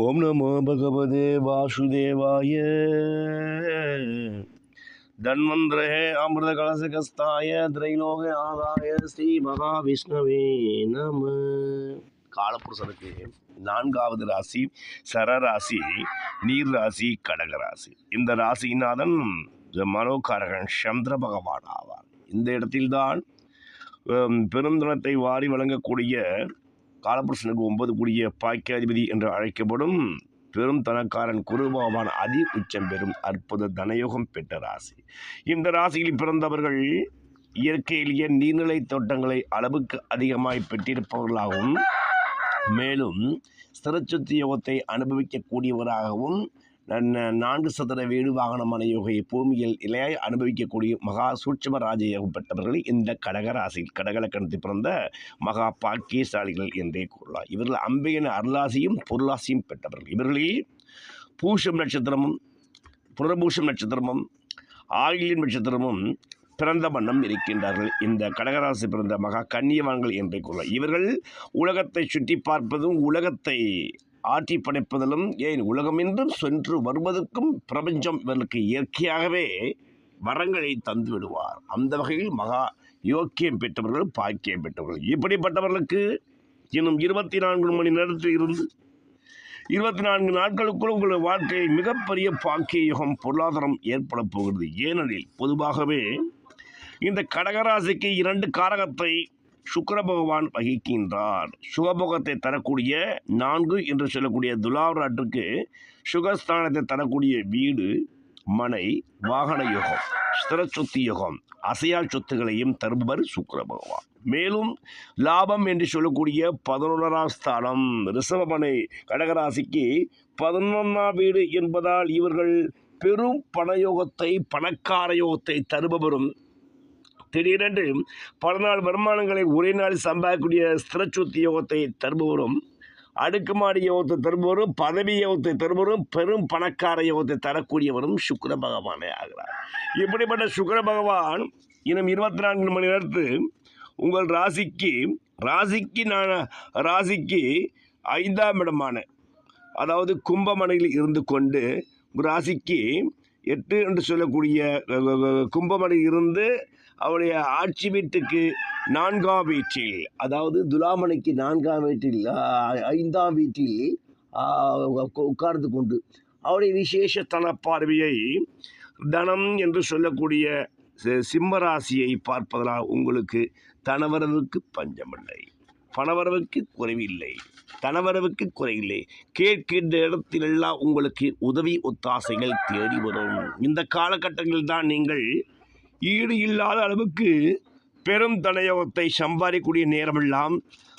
ஓம் நமோ பகவதே வாசுதேவாய. தன்வந்திரே அமிர்த கலசகஸ்தாய திரைலோக ஆதாய ஸ்ரீ மகாவிஷ்ணவே நம. காலப்புருஷனுக்கு நான்காவது ராசி சரராசி நீர் ராசி கடக ராசி இந்த ராசிநாதன் மனோகாரகன் சந்திர பகவான் ஆவார். இந்த இடத்தில்தான் பெருந்தனத்தை வாரி வழங்கக்கூடிய காலபுருஷனுக்கு ஒன்பது கூடிய பாக்கியாதிபதி என்று அழைக்கப்படும் பெரும் தனக்காரன் குருபவான் அதி உச்சம் பெறும் அற்புத தனயோகம் பெற்ற ராசி. இந்த ராசியில் பிறந்தவர்கள் இயற்கையிலேயே நீர்நிலை தோட்டங்களை அளவுக்கு அதிகமாய் பெற்றிருப்பவர்களாகவும் மேலும் ஸ்திரச்சுத்தி யோகத்தை அனுபவிக்கக்கூடியவராகவும் நான்கு சதுர வீடு வாகனமான யோகையை பூமியில் இலையாய் அனுபவிக்கக்கூடிய மகா சூட்சம ராஜயோகம் பெற்றவர்கள் இந்த கடகராசியில் கடகலக்கணத்தை பிறந்த மகா பாக்கியசாலிகள் என்றே கூறலாம். இவர்கள் அம்பையின் அருளாசியும் பொருளாசியும் பெற்றவர்கள். இவர்களில் பூஷம் நட்சத்திரமும் புனர்பூஷம் நட்சத்திரமும் ஆயிலின் நட்சத்திரமும் பிறந்த வண்ணம் இருக்கின்றார்கள். இந்த கடகராசி பிறந்த மகா கன்னியவான்கள் என்றே கூறலாம். இவர்கள் உலகத்தை சுற்றி பார்ப்பதும் உலகத்தை ஆட்டி படைப்பதிலும் ஏன் உலகமென்றும் சென்று வருவதற்கும் பிரபஞ்சம் இவர்களுக்கு இயற்கையாகவே வரங்களை தந்து விடுவார். அந்த வகையில் மகா யோக்கியம் பெற்றவர்கள் பாக்கியம் பெற்றவர்கள். இப்படிப்பட்டவர்களுக்கு இன்னும் இருபத்தி நான்கு மணி நேரத்தில் இருந்து இருபத்தி நான்கு நாட்களுக்குள் உங்களுடைய வாழ்க்கையில் மிகப்பெரிய பாக்கிய யுகம் பொருளாதாரம் ஏற்பட போகிறது. ஏனெனில் பொதுவாகவே இந்த கடகராசிக்கு இரண்டு காரகத்தை சுக்கர பகவான் வகிக்கின்றார். சுகபோகத்தை தரக்கூடிய நான்கு என்று சொல்லக்கூடிய துலாவராட்டுக்கு சுகஸ்தானத்தை தரக்கூடிய வீடு மனை வாகன யுகம் ஸ்திரச்சொத்து யுகம் அசையா சொத்துகளையும் தருபவர் சுக்கர பகவான். மேலும் லாபம் என்று சொல்லக்கூடிய பதினொன்றாம் ஸ்தானம் ரிஷபமனை கடகராசிக்கு பதினொன்றாம் வீடு என்பதால் இவர்கள் பெரும் பணயோகத்தை பணக்கார யோகத்தை தருபவரும் திடீரென்று பல நாள் வருமானங்களை ஒரே நாளில் சம்பாதிக்கக்கூடிய ஸ்திரச்சொத்து யோகத்தை தருபவரும் அடுக்குமாடி யோகத்தை தருபவரும் பதவி யோகத்தை தருபவரும் பெரும் பணக்கார யோகத்தை தரக்கூடியவரும் சுக்கர பகவானே ஆகிறார். இப்படிப்பட்ட சுக்கர பகவான் இன்னும் இருபத்தி நான்கு மணி நேரத்து உங்கள் ராசிக்கு ராசிக்கு நான் ராசிக்கு ஐந்தாம் இடமான அதாவது கும்பமனையில் இருந்து கொண்டு ராசிக்கு எட்டு என்று சொல்லக்கூடிய அஹ், கும்பமனையில் இருந்து அவருடைய ஆட்சி வீட்டுக்கு நான்காம் வீட்டில் அதாவது துலாமணிக்கு நான்காம் வீட்டில் ஐந்தாம் வீட்டில் உட்கார்ந்து கொண்டு அவருடைய தன பார்வையை தனம் என்று சொல்லக்கூடிய சிம்மராசியை பார்ப்பதனால் உங்களுக்கு தனவரவுக்கு பஞ்சமில்லை. பணவரவுக்கு குறைவில்லை. தனவரவுக்கு குறையில்லை கேட்கின்ற இடத்திலெல்லாம் உங்களுக்கு உதவி ஒத்தாசைகள் தேடி வரும். இந்த காலகட்டங்களில் தான் நீங்கள் ஈடு இல்லாத அளவுக்கு பெரும் தனயோகத்தை சம்பாதிக்கக்கூடிய நேரமெல்லாம்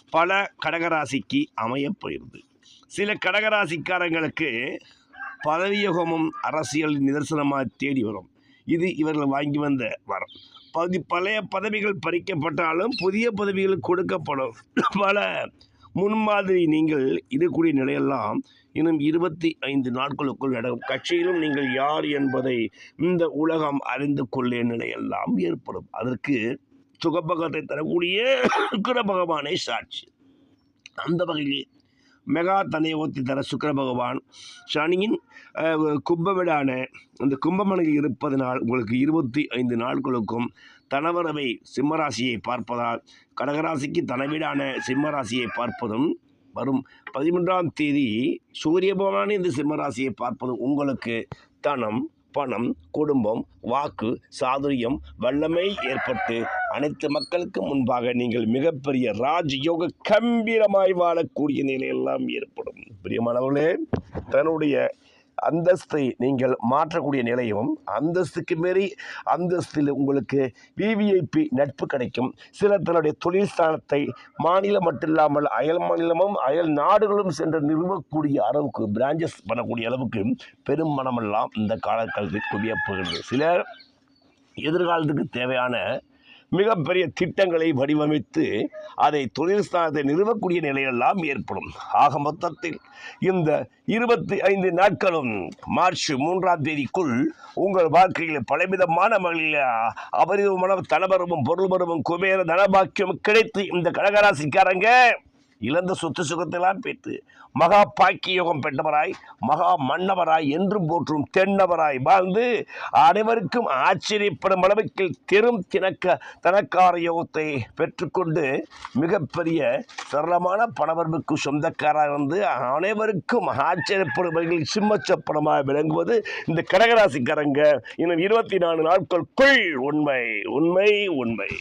பல கடகராசிக்கு அமையப் போகிறது. சில கடகராசிக்காரங்களுக்கு பதவியோகமும் அரசியல் நிதர்சனமாக தேடி வரும். இது இவர்கள் வாங்கி வந்த வரம். பதி பழைய பதவிகள் பறிக்கப்பட்டாலும் புதிய பதவிகள் கொடுக்கப்படும். பல முன்மாதிரி நீங்கள் இருக்கக்கூடிய நிலையெல்லாம் இன்னும் இருபத்தி ஐந்து நாட்களுக்குள் நடக்கும் கட்சியிலும் நீங்கள் யார் என்பதை இந்த உலகம் அறிந்து கொள்ளே நிலையெல்லாம் ஏற்படும். அதற்கு சுகபகத்தை தரக்கூடிய சுக்கர பகவானை சாட்சி. அந்த வகையில் மெகா தனையோத்தி தர சுக்கர பகவான் சனியின் கும்பவிடான அந்த கும்பமனையில் இருப்பதனால் உங்களுக்கு இருபத்தி ஐந்து நாட்களுக்கும் தனவரவை சிம்மராசியை பார்ப்பதால் கடகராசிக்கு தனவீடான சிம்மராசியை பார்ப்பதும் வரும். பதிமூன்றாம் தேதி சூரிய பகவானே இந்த சிம்மராசியை பார்ப்பது உங்களுக்கு தனம் பணம் குடும்பம் வாக்கு சாதுரியம் வல்லமை ஏற்பட்டு அனைத்து மக்களுக்கு முன்பாக நீங்கள் மிகப்பெரிய ராஜயோக கம்பீரமாய் வாழக்கூடிய நிலையெல்லாம் ஏற்படும். பிரியமானவர்களே தன்னுடைய அந்தஸ்தை நீங்கள் மாற்றக்கூடிய நிலையும் அந்தஸ்துக்கு மீறி அந்தஸ்தில் உங்களுக்கு விவிஐபி நட்பு கிடைக்கும். சிலர் தன்னுடைய தொழில் ஸ்தானத்தை மாநிலம் மட்டும் இல்லாமல் அயல் மாநிலமும் அயல் நாடுகளும் சென்று நிறுவக்கூடிய அளவுக்கு பிரான்ச்சஸ் பண்ணக்கூடிய அளவுக்கு பெரும் மனமெல்லாம் இந்த காலகட்டத்தில் குவியப்படுகிறது சிலர் எதிர்காலத்துக்கு தேவையான மிகப்பெரிய திட்டங்களை வடிவமைத்து அதை தொழில் ஸ்தானத்தை நிறுவக்கூடிய நிலையெல்லாம் ஏற்படும். ஆக மொத்தத்தில் இந்த இருபத்தி ஐந்து நாட்களும் மார்ச் மூன்றாம் தேதிக்குள் உங்கள் வாழ்க்கையில் பலவிதமான வகையில் அபரிதமான தனபரமும் பொருள்பரமும் குபேர தனபாக்கியம் கிடைத்து இந்த கடகராசிக்காரங்க இழந்த சொத்து சுகத்தெல்லாம் பெற்று மகா பாக்கிய யோகம் பெற்றவராய் மகா மன்னவராய் என்றும் போற்றும் தென்னவராய் வாழ்ந்து அனைவருக்கும் ஆச்சரியப்படும் அளவுக்கு தெரும் தினக்க தனக்கார யோகத்தை பெற்றுக்கொண்டு மிகப்பெரிய சரளமான பணவர்வுக்கு சொந்தக்காராக வந்து அனைவருக்கும் ஆச்சரியப்படும் வகையில் சிம்மச்சப்பனமாக விளங்குவது இந்த கடகராசிக்காரங்க. இன்னும் இருபத்தி நாலு நாட்களுக்குள் உண்மை உண்மை உண்மை.